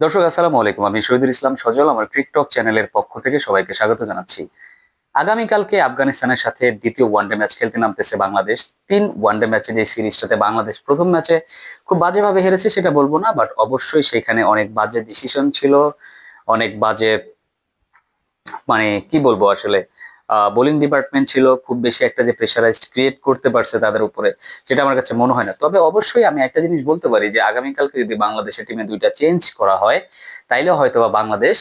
দর্শক, আসসালামু আলাইকুম। আমি শহীদুল ইসলাম সজল, আমার ক্রিকটক চ্যানেলের পক্ষ থেকে সবাইকে স্বাগত জানাচ্ছি। আগামীকালকে আফগানিস্তানের সাথে দ্বিতীয় ওয়ানডে ম্যাচ খেলতে নামতেছে বাংলাদেশ। তিন ওয়ানডে ম্যাচে যে সিরিজটাতে বাংলাদেশ প্রথম ম্যাচে খুব বাজেভাবে হেরেছে সেটা বলব না বাট অবশ্যই সেখানে অনেক বাজে ডিসিশন ছিল। অনেক বাজে মানে কি বলব আসলে বোলিং ডিপার্টমেন্ট ছিল, খুব বেশি একটা যে প্রেশারাইজড ক্রিয়েট করতে পারছে তাদের উপরে, সেটা আমার কাছে মনে হয় না। তবে অবশ্যই আমি একটা জিনিস বলতে পারি যে, আগামীকালকে যদি বাংলাদেশের টিমে দুইটা চেঞ্জ করা হয়, তাইলে হয়তো বাংলাদেশ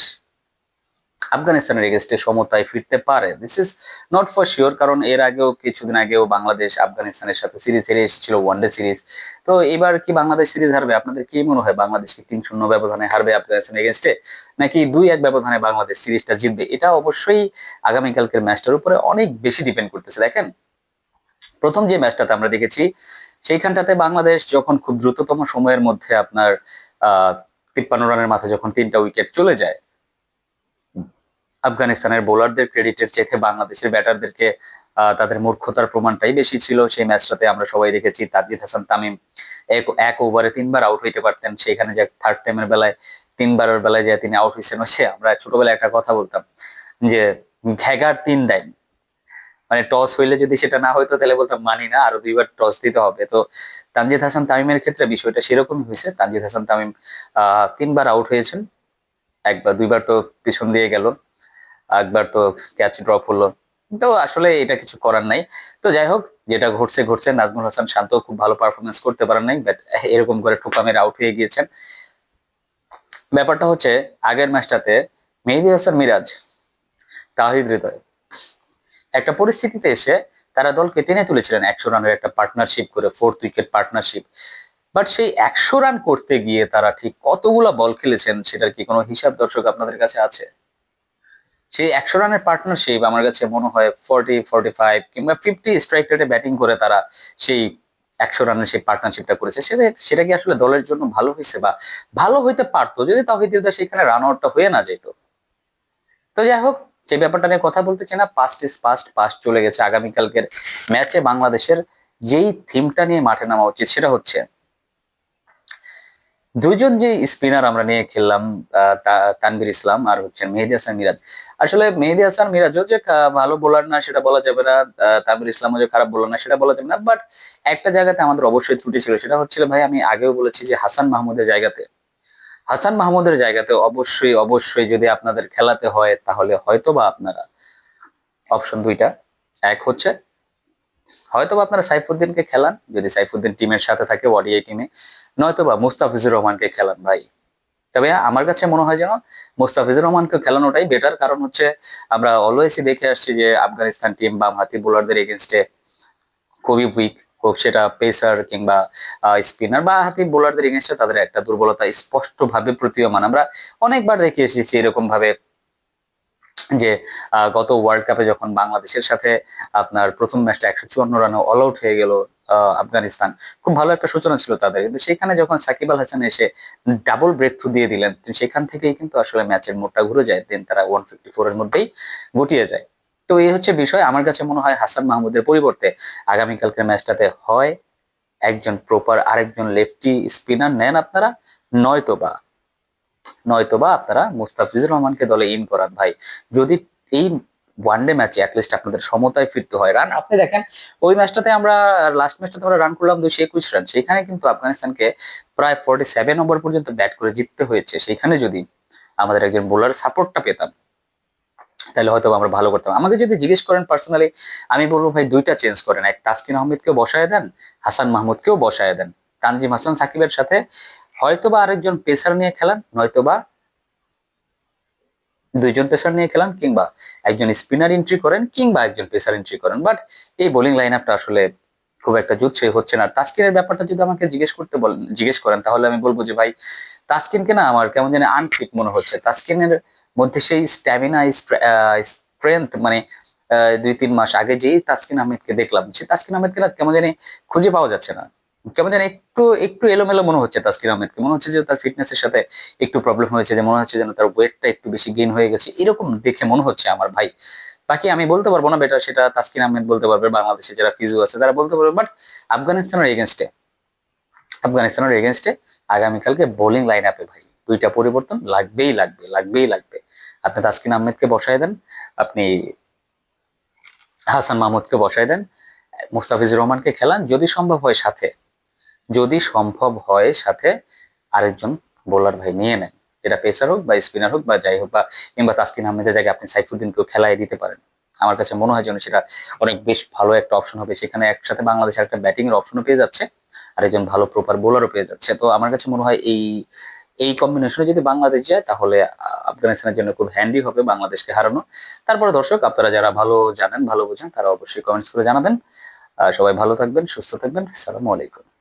আফগানিস্তানের এগেস্টে সমতায় ফিরতে পারে। This is not for sure কারণ এর আগেও, কিছুদিন আগেও বাংলাদেশ আফগানিস্তানের সাথে সিরিজ হেরে এসেছিল, ওয়ানডে সিরিজ। তো এবার কি বাংলাদেশ সিরিজ হারবে? আপনাদের কি মনে হয় বাংলাদেশকে তিন শূন্য ব্যবধানে হারবে আফগানিস্তানের এগেনস্টে, নাকি দুই এক ব্যবধানে বাংলাদেশ সিরিজটা জিতবে? এটা অবশ্যই আগামীকালকের ম্যাচটার উপরে অনেক বেশি ডিপেন্ড করতেছে। দেখেন, প্রথম যে ম্যাচটাতে আমরা দেখেছি, সেইখানটাতে বাংলাদেশ যখন খুব দ্রুততম সময়ের মধ্যে আপনার, আহ, তিপ্পান্ন রানের মাথায় যখন তিনটা উইকেট চলে যায় আফগানিস্তানের বোলারদের ক্রেডিটের চেয়ে বাংলাদেশের ব্যাটারদেরকে তাদের মূর্খতার প্রমাণটাই বেশি ছিল। সেই ম্যাচটাতে আমরা সবাই দেখেছি তাজদিদ হাসান তামিম এক এক ওভারে তিনবার আউট হইতে পারতেন। সেখানে যে থার্ড টাইমের বেলায়, তিনবারের বেলায় যে তিনি আউট হয়েছেন সে আমরা ছোটবেলায় একটা কথা বলতাম যে ঘ্যাগার তিন দেয় মানে টস হইলে যদি সেটা না হইতো, তাহলে বলতাম মানি না, আরও দুইবার টস দিতে হবে। তো তানজিদ হাসান তামিমের ক্ষেত্রে বিষয়টা সেরকমই হয়েছে। তানজিদ হাসান তামিম তিনবার আউট হয়েছেন। একবার, দুইবার তো পিছন দিয়ে গেল। একবার তো ক্যাচ ড্রপ হলো। তো আসলে এটা কিছু করার নাই। তো যাই হোক, যেটা ঘটছে ঘটছে। নাজমুল হাসান শান্ত খুব ভালো পারফরমেন্স করতে পারেন নাই বাট এরকম করে ঠোকামের আউট হয়ে গিয়েছেন। ব্যাপারটা হচ্ছে, আগের ম্যাচটাতে মেহেদি হাসান মিরাজ, তাহিদ হৃদয়, একটা পরিস্থিতিতে এসে তারা দলকে টেনে তুলেছিলেন একশো রানের একটা পার্টনারশিপ করে ফোর্থ উইকেট পার্টনারশিপ বাট সেই একশো রান করতে গিয়ে তারা ঠিক কতগুলা বল খেলেছেন, সেটার কি কোনো হিসাব দর্শক আপনাদের কাছে আছে? সেই একশো রানের পার্টনারশিপ আমার কাছে মনে হয় ফর্টি ফর্টি ফাইভ কিংবা ফিফটি স্ট্রাইক রেটে ব্যাটিং করে তারা সেই একশো রানের সেই পার্টনারশিপটা করেছে। সেটা সেটা কি আসলে দলের জন্য ভালো হয়েছে বা ভালো হইতে পারতো? যদি তাহিদ হৃদয় সেখানে রান আউটটা হয়ে না যেত। তো যাই হোক, যে ব্যাপারটা নিয়ে কথা বলতে চাই না পাস্ট ইস পাস্ট পাস্ট চলে গেছে। আগামীকালকের ম্যাচে বাংলাদেশের যেই থিমটা নিয়ে মাঠে নামা উচিত, সেটা হচ্ছে দুইজন যে স্পিনার আমরা নিয়ে খেললাম আহ, তা- তানভীর ইসলাম আর হচ্ছেন মেহেদি হাসান মিরাজ। আসলে মেহেদি হাসান মিরাজও যে ভালো বোলার না সেটা বলা যাবে না তানবির ইসলামও যে খারাপ বোলার না সেটা বলা যাবে না বাট একটা জায়গাতে আমাদের অবশ্যই ত্রুটি ছিল সেটা হচ্ছিল ভাই আমি আগেও বলেছি যে হাসান মাহমুদের জায়গাতে। হাসান মাহমুদের জায়গাতে অবশ্যই অবশ্যই যদি আপনাদের খেলাতে হয় তাহলে হয়তো বা আপনারা অপশন দুইটা এক হচ্ছে হয়তো বা আপনারা সাইফুদ্দিনকে খেলান, যদি সাইফুদ্দিন টিমের সাথে থাকে ওয়াডিআই টিমে নয়তো বা মুস্তাফিজুর রহমানকে খেলান ভাই। তবে আমার কাছে মনে হয় যেন মুস্তাফিজুর রহমানকে খেলানোটাই বেটার কারণ হচ্ছে আমরা অলওয়েজই দেখে আসছি যে আফগানিস্তান টিম বাম হাতি বোলারদের এগেনস্টে খুবই উইক হোক সেটা পেসার কিংবা স্পিনার বা হাতি বোলারদের এগেনস্টে তাদের একটা দুর্বলতা স্পষ্টভাবে প্রতীয়মান। আমরা অনেকবার দেখে এসেছি এরকম ভাবে যে গত ওয়ার্ল্ড কাপে যখন বাংলাদেশের সাথে আপনার প্রথম ম্যাচটা একশো চুয়ান্ন রানে অল আউট হয়ে গেল আফগানিস্তান, খুব ভালো একটা সূচনা ছিল তাদের। কিন্তু সেখানে যখন সাকিব আল হাসান এসে ডাবল ব্রেক থ্রু দিয়ে দিলেন সেখান থেকেই কিন্তু আসলে ম্যাচের মোড়টা ঘুরে যায় দেন তারা ওয়ান ফিফটি ফোর এর মধ্যেই গুটিয়ে যায়। তো এই হচ্ছে বিষয়। আমার কাছে মনে হয় হাসান মাহমুদের পরিবর্তে আগামীকালকের ম্যাচটাতে হয় একজন প্রপার আরেকজন লেফটি স্পিনার নেন আপনারা নয়তোবা নয়তোবা আপনারা মুস্তাফিজুর রহমানকে দলে ইন করান। ভাই, যদি এই ওয়ানডে ম্যাচে অ্যাটলিস্ট আপনাদের সমতায় ফিরতে হয় রান আপনি দেখেন, ওই ম্যাচটাতে আমরা লাস্ট ম্যাচটাতে আমরা রান করলাম দুইশো একুশ রান সেখানে কিন্তু আফগানিস্তানকে প্রায় ফোর্টি সেভেন ওভার পর্যন্ত ব্যাট করে জিততে হয়েছে। সেখানে যদি আমাদের একজন বোলার সাপোর্টটা পেতাম, তাহলে হয়তো আমরা ভালো করতাম। আমাকে যদি জিজ্ঞেস করেন পার্সোনালি আমি বলব, ভাই, দুইটা চেঞ্জ করেন। এক তাসকিন আহমেদকেও বসায় দেন, হাসান মাহমুদকেও বসায় দেন। তানজিম হাসান সাকিবের সাথে হয়তোবা আরেকজন পেসার নিয়ে খেলান, নয়তোবা দুইজন পেসার নিয়ে খেলান কিংবা একজন স্পিনার এন্ট্রি করেন কিংবা একজন পেসার এন্ট্রি করেন। বাট এই বোলিং লাইন আপটা আসলে খুব একটা জুতছে হচ্ছে না। তাস্কিনের ব্যাপারটা যদি আমাকে জিজ্ঞেস করতে বলেন জিজ্ঞেস করেন, তাহলে আমি বলব যে, ভাই, তাস্কিনকে না আমার কেমন জানি আনফিট মনে হচ্ছে। তাস্কিনের মধ্যে সেই স্ট্যামিনা স্ট্রেংথ মানে দুই তিন মাস আগে যেই তাসকিন আহমেদকে দেখলাম, সেই তাসকিন আহমেদকে না কেমন জানি খুঁজে পাওয়া যাচ্ছে না। কেমন যেন একটু একটু এলোমেলো মনে হচ্ছে তাসকিন আহমেদকে। মনে হচ্ছে যে তার ফিটনেসের সাথে একটু প্রবলেম হয়েছে, যে মনে হচ্ছে যেন তার ওয়েটটা একটু বেশি গেইন হয়ে গেছে। এরকম দেখে মনে হচ্ছে আমার ভাই। বাকি আমি বলতে পারব না বেটার সেটা তাসকিন আহমেদ বলতে পারবে, বাংলাদেশে যারা ফিজিও আছে তারা বলতে পারবে। বাট আফগানিস্তানের এগেনস্টে আফগানিস্তানের এগেনস্টে আগামীকালকে বোলিং লাইন আপে ভাই, দুইটা পরিবর্তন লাগবেই লাগবে লাগবেই লাগবে। আপনি তাসকিন আহমেদকে বসায় দেন, আপনি হাসান মাহমুদকে বসায় দেন, মুস্তাফিজুর রহমানকে খেলান। যদি সম্ভব হয় সাথে যদি সম্ভব হয় সাথে আরেকজন বোলার ভাই নিয়ে নেন। এটা পেসার হোক বা স্পিনার হোক বা যাই হোক বা কিংবা তাসকিন আহমেদের জায়গায় আপনি সাইফুদ্দিনকেও খেলায় দিতে পারেন। আমার কাছে মনে হয় যেন সেটা অনেক বেশ ভালো একটা অপশন হবে। সেখানে একসাথে বাংলাদেশের একটা ব্যাটিং এর অপশনও পেয়ে যাচ্ছে আর একজন ভালো প্রপার বোলারও পেয়ে যাচ্ছে। তো আমার কাছে মনে হয় এই এই কম্বিনেশনে যদি বাংলাদেশ যায়, তাহলে আফগানিস্তানের জন্য খুব হ্যান্ডি হবে বাংলাদেশকে হারানো। তারপরে দর্শক, আপনারা যারা ভালো জানেন, ভালো বোঝেন, তারা অবশ্যই কমেন্টস করে জানাবেন। সবাই ভালো থাকবেন, সুস্থ থাকবেন। আসসালামু আলাইকুম।